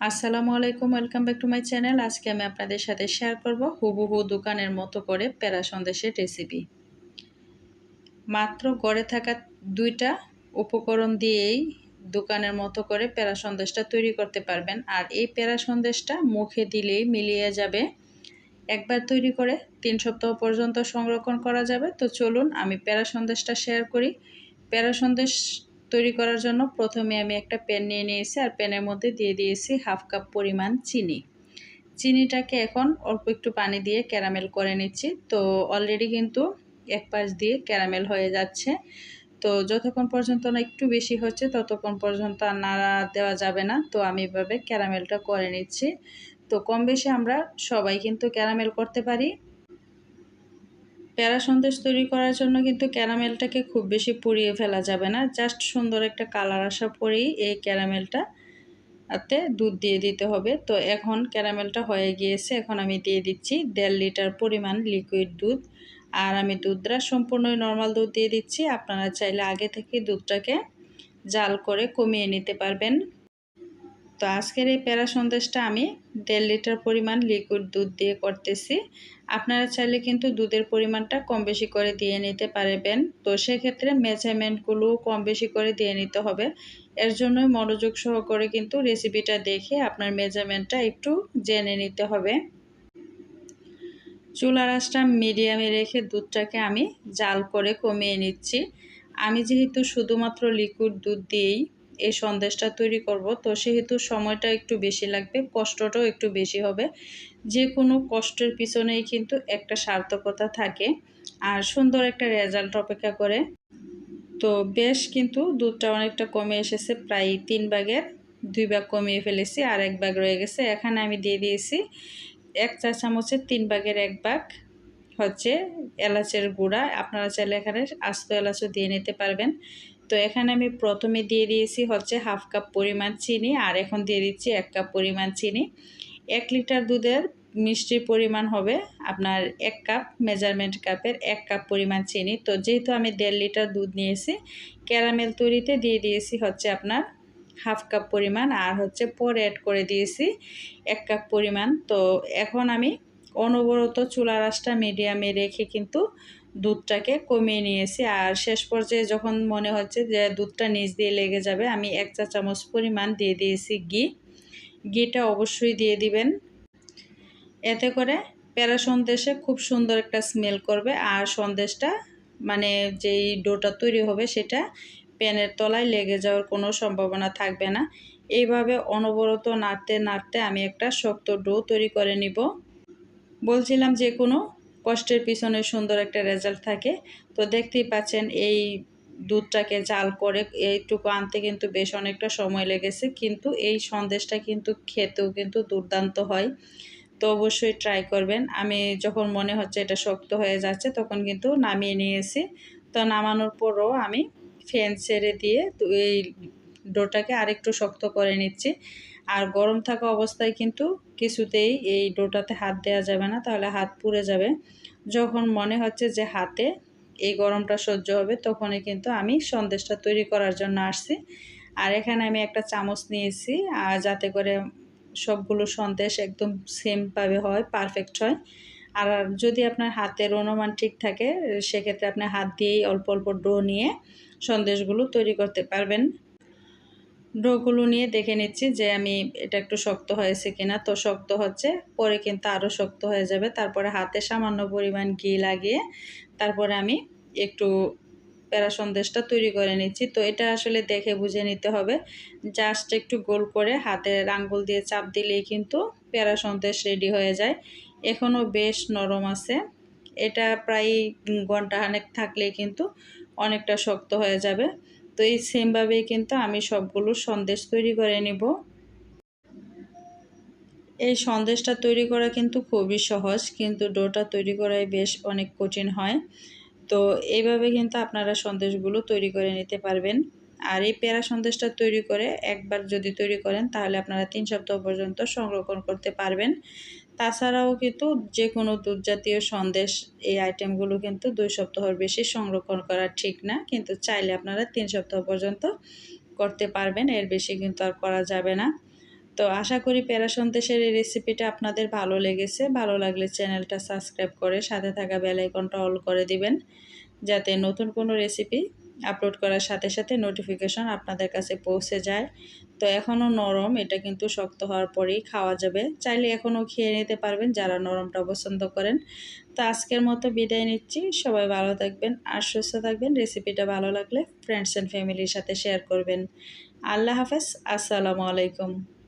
আসসালামু আলাইকুম welcome back to my channel আজকে আমি আপনাদের সাথে শেয়ার করব হুবহু দোকানের মতো করে প্যারা সন্দেশের রেসিপি মাত্র গড়ে থাকা দুইটা উপকরণ দিয়েই দোকানের মতো করে প্যারা সন্দেশটা তৈরি করতে পারবেন। আর এই প্যারা সন্দেশটা মুখে দিলেই মিলিয়ে যাবে। একবার তৈরি করে তিন সপ্তাহ পর্যন্ত সংরক্ষণ করা যাবে। তো চলুন আমি প্যারা সন্দেশটা শেয়ার করি। প্যারা সন্দেশ তৈরি করার জন্য প্রথমে আমি একটা প্যান নিয়ে নিয়েছি আর প্যানের মধ্যে দিয়ে দিয়েছি হাফ কাপ পরিমাণ চিনি। চিনিটাকে এখন অল্প একটু পানি দিয়ে ক্যারামেল করে নিচ্ছি। তো অলরেডি কিন্তু এক পাশ দিয়ে ক্যারামেল হয়ে যাচ্ছে। তো যতক্ষণ পর্যন্ত না একটু বেশি হচ্ছে, ততক্ষণ পর্যন্ত আর নাড়া দেওয়া যাবে না। তো আমি এভাবে ক্যারামেলটা করে নিচ্ছি। তো কম বেশি আমরা সবাই কিন্তু ক্যারামেল করতে পারি। প্যারা সন্দেশ তৈরি করার জন্য কিন্তু ক্যারামেলটাকে খুব বেশি পুড়িয়ে ফেলা যাবে না। জাস্ট সুন্দর একটা কালার আসা পরেই এই ক্যারামেলটা আতে দুধ দিয়ে দিতে হবে। তো এখন ক্যারামেলটা হয়ে গিয়েছে। এখন আমি দিয়ে দিচ্ছি দেড় লিটার পরিমাণ লিকুইড দুধ। আর আমি দুধটা সম্পূর্ণই নর্মাল দুধ দিয়ে দিচ্ছি। আপনারা চাইলে আগে থেকে দুধটাকে জাল করে কমিয়ে নিতে পারবেন। তো আজকের এই প্যারা সন্দেশটা আমি দেড় লিটার পরিমাণ লিকুইড দুধ দিয়ে করতেছি। আপনারা চাইলে কিন্তু দুধের পরিমাণটা কম বেশি করে দিয়ে নিতে পারবেন। তো সেক্ষেত্রে মেজারমেন্টগুলো কম বেশি করে দিয়ে নিতে হবে। এর জন্যই মনোযোগ সহকারে কিন্তু রেসিপিটা দেখে আপনার মেজারমেন্টটা একটু জেনে নিতে হবে। চুলা রাসটা মিডিয়ামে রেখে দুধটাকে আমি জাল করে কমিয়ে নিচ্ছি। আমি যেহেতু শুধুমাত্র লিকুইড দুধ দিয়েই এই সন্দেশটা তৈরি করব। তো সেহেতু সময়টা একটু বেশি লাগবে, কষ্টটাও একটু বেশি হবে। যে কোনো কষ্টের পিছনেই কিন্তু একটা সার্থকতা থাকে। আর সুন্দর একটা রেজাল্ট অপেক্ষা করে। তো বেশ কিন্তু দুধটা অনেকটা কমে এসেছে, প্রায় তিন ভাগের দুই ভাগ কমিয়ে ফেলেছি, আর এক ভাগ রয়ে গেছে। এখানে আমি দিয়ে দিয়েছি এক চা চামচের তিন ভাগের এক ভাগ হচ্ছে এলাচের গুঁড়া। আপনারা চাইলে এখানে আস্ত এলাচও দিয়ে নিতে পারবেন। তো এখানে আমি প্রথমে দিয়ে দিয়েছি হচ্ছে হাফ কাপ পরিমাণ চিনি আর এখন দিয়ে দিচ্ছি এক কাপ পরিমাণ চিনি। এক লিটার দুধের মিষ্টির পরিমাণ হবে আপনার এক কাপ মেজারমেন্ট কাপের এক কাপ পরিমাণ চিনি। তো যেহেতু আমি দেড় লিটার দুধ নিয়েছি, ক্যারামেল তৈরিতে দিয়ে দিয়েছি হচ্ছে আপনার হাফ কাপ পরিমাণ আর হচ্ছে পরে অ্যাড করে দিয়েছি এক কাপ পরিমাণ। তো এখন আমি অনবরত চুলা রাসটা মিডিয়ামে রেখে কিন্তু দুধটাকে কমিয়ে নিয়েছি। আর শেষ পর্যায়ে যখন মনে হচ্ছে যে দুধটা নিচ দিয়ে লেগে যাবে, আমি এক চা চামচ পরিমাণ দিয়ে দিয়েছি ঘি। ঘিটা অবশ্যই দিয়ে দিবেন। এতে করে প্যারা সন্দেশে খুব সুন্দর একটা স্মেল করবে। আর সন্দেশটা মানে যেই ডোটা তৈরি হবে সেটা প্যানের তলায় লেগে যাওয়ার কোনো সম্ভাবনা থাকবে না। এইভাবে অনবরত নাড়তে নাড়তে আমি একটা শক্ত ডো তৈরি করে নিব। বলছিলাম যে কোনো কষ্টের পিছনে সুন্দর একটা রেজাল্ট থাকে। তো দেখতেই পাচ্ছেন এই দুধটাকে জাল করে এইটুকু আনতে কিন্তু বেশ অনেকটা সময় লেগেছে। কিন্তু এই সন্দেশটা কিন্তু খেতেও কিন্তু দুর্দান্ত হয়। তো অবশ্যই ট্রাই করবেন। আমি যখন মনে হচ্ছে এটা শক্ত হয়ে যাচ্ছে, তখন কিন্তু নামিয়ে নিয়েছি। তো নামানোর পরও আমি ফ্যান ছেড়ে দিয়ে এই ডোটাকে আরেকটু শক্ত করে নিচ্ছি। আর গরম থাকা অবস্থায় কিন্তু কিছুতেই এই ডোটাতে হাত দেওয়া যাবে না, তাহলে হাত পুড়ে যাবে। যখন মনে হচ্ছে যে হাতে এই গরমটা সহ্য হবে, তখনই কিন্তু আমি সন্দেশটা তৈরি করার জন্য আসছি। আর এখানে আমি একটা চামচ নিয়েছি, আর যাতে করে সবগুলো সন্দেশ একদম সেমভাবে হয় পারফেক্ট হয়। আর যদি আপনার হাতের অনুমান ঠিক থাকে, সেক্ষেত্রে আপনি হাত দিয়েই অল্প অল্প ডো নিয়ে সন্দেশগুলো তৈরি করতে পারবেন। ডোগুলো নিয়ে দেখে নিচ্ছি যে আমি এটা একটু শক্ত হয়েছে কিনা। তো শক্ত হচ্ছে, পরে কিন্তু আরও শক্ত হয়ে যাবে। তারপরে হাতে সামান্য পরিমাণ ঘি লাগিয়ে তারপরে আমি একটু প্যারা সন্দেশটা তৈরি করে নিচ্ছি। তো এটা আসলে দেখে বুঝে নিতে হবে। জাস্ট একটু গোল করে হাতে আঙ্গুল দিয়ে চাপ দিলেই কিন্তু প্যারা সন্দেশ রেডি হয়ে যায়। এখনও বেশ নরম আছে। এটা প্রায় ঘন্টাখানেক থাকলেই কিন্তু অনেকটা শক্ত হয়ে যাবে। তো এই সেমভাবেই কিন্তু আমি সবগুলো সন্দেশ তৈরি করে নিব। এই সন্দেশটা তৈরি করা কিন্তু খুবই সহজ, কিন্তু ডোটা তৈরি করাই বেশ অনেক কঠিন হয়। তো এইভাবে কিন্তু আপনারা সন্দেশগুলো তৈরি করে নিতে পারবেন। আর এই পেয়ারা সন্দেশটা তৈরি করে একবার যদি তৈরি করেন, তাহলে আপনারা তিন সপ্তাহ পর্যন্ত সংরক্ষণ করতে পারবেন। তাছাড়াও কিন্তু যে কোনো দুধ জাতীয় সন্দেশ এই আইটেমগুলো কিন্তু দুই সপ্তাহর বেশি সংরক্ষণ করা ঠিক না। কিন্তু চাইলে আপনারা তিন সপ্তাহ পর্যন্ত করতে পারবেন, এর বেশি কিন্তু আর করা যাবে না। তো আশা করি প্যারা সন্দেশের এই রেসিপিটা আপনাদের ভালো লেগেছে। ভালো লাগলে চ্যানেলটা সাবস্ক্রাইব করে সাথে থাকা বেল আইকনটা অল করে দিবেন, যাতে নতুন কোনো রেসিপি আপলোড করার সাথে সাথে নোটিফিকেশন আপনাদের কাছে পৌঁছে যায়। তো এখনও নরম, এটা কিন্তু শক্ত হওয়ার পরেই খাওয়া যাবে। চাইলে এখনও খেয়ে নিতে পারবেন যারা নরমটা পছন্দ করেন। তো আজকের মতো বিদায় নিচ্ছি। সবাই ভালো থাকবেন আর সুস্থ থাকবেন। রেসিপিটা ভালো লাগলে ফ্রেন্ডস অ্যান্ড ফ্যামিলির সাথে শেয়ার করবেন। আল্লাহ হাফেজ। আসসালামু আলাইকুম।